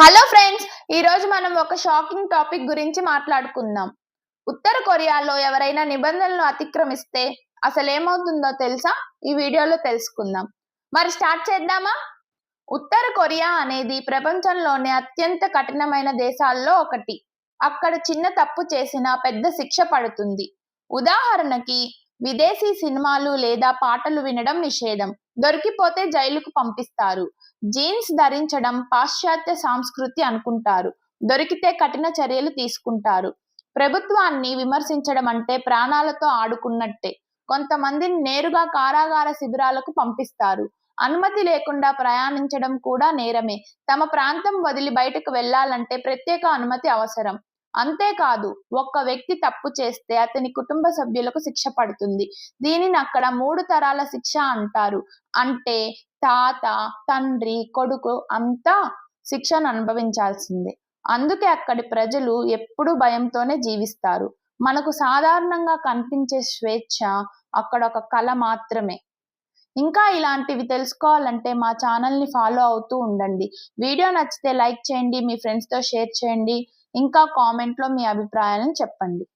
Hello friends ఈ రోజు మనం ఒక షాకింగ్ టాపిక్ గురించి మాట్లాడుకుందాం. ఉత్తర కొరియాలో ఎవరైనా నిబంధనలు అతిక్రమిస్తే అసలు ఏమవుతుందో తెలుసా? ఈ వీడియోలో తెలుసుకుందాం. మరి స్టార్ట్ చేద్దామా? ఉత్తర కొరియా అనేది ప్రపంచంలోనే అత్యంత కఠినమైన దేశాల్లో ఒకటి. అక్కడ చిన్న తప్పు చేసినా పెద్ద శిక్ష పడుతుంది. ఉదాహరణకి విదేశీ సినిమాలు లేదా పాటలు వినడం నిషేధం. దొరికిపోతే జైలుకు పంపిస్తారు. జీన్స్ ధరించడం పాశ్చాత్య సంస్కృతి అనుకుంటారు. దొరికితే కఠిన చర్యలు తీసుకుంటారు. ప్రభుత్వాన్ని విమర్శించడం అంటే ప్రాణాలతో ఆడుకున్నట్టే. కొంతమందిని నేరుగా కారాగార శిబిరాలకు పంపిస్తారు. అనుమతి లేకుండా ప్రయాణించడం కూడా నేరమే. తమ ప్రాంతం వదిలి బయటకు వెళ్ళాలంటే ప్రత్యేక అనుమతి అవసరం. అంతేకాదు ఒక్క వ్యక్తి తప్పు చేస్తే అతని కుటుంబ సభ్యులకు శిక్ష పడుతుంది. దీనిని అక్కడ మూడు తరాల శిక్ష అంటారు. అంటే తాత తండ్రి కొడుకు అంతా శిక్షను అనుభవించాల్సిందే. అందుకే అక్కడి ప్రజలు ఎప్పుడూ భయంతోనే జీవిస్తారు. మనకు సాధారణంగా కనిపించే స్వేచ్ఛ అక్కడ ఒక కళ మాత్రమే. ఇంకా ఇలాంటివి తెలుసుకోవాలంటే మా ఛానల్ని ఫాలో అవుతూ ఉండండి. వీడియో నచ్చితే లైక్ చేయండి మీ ఫ్రెండ్స్తో షేర్ చేయండి. ఇంకా కామెంట్లో మీ అభిప్రాయాలను చెప్పండి.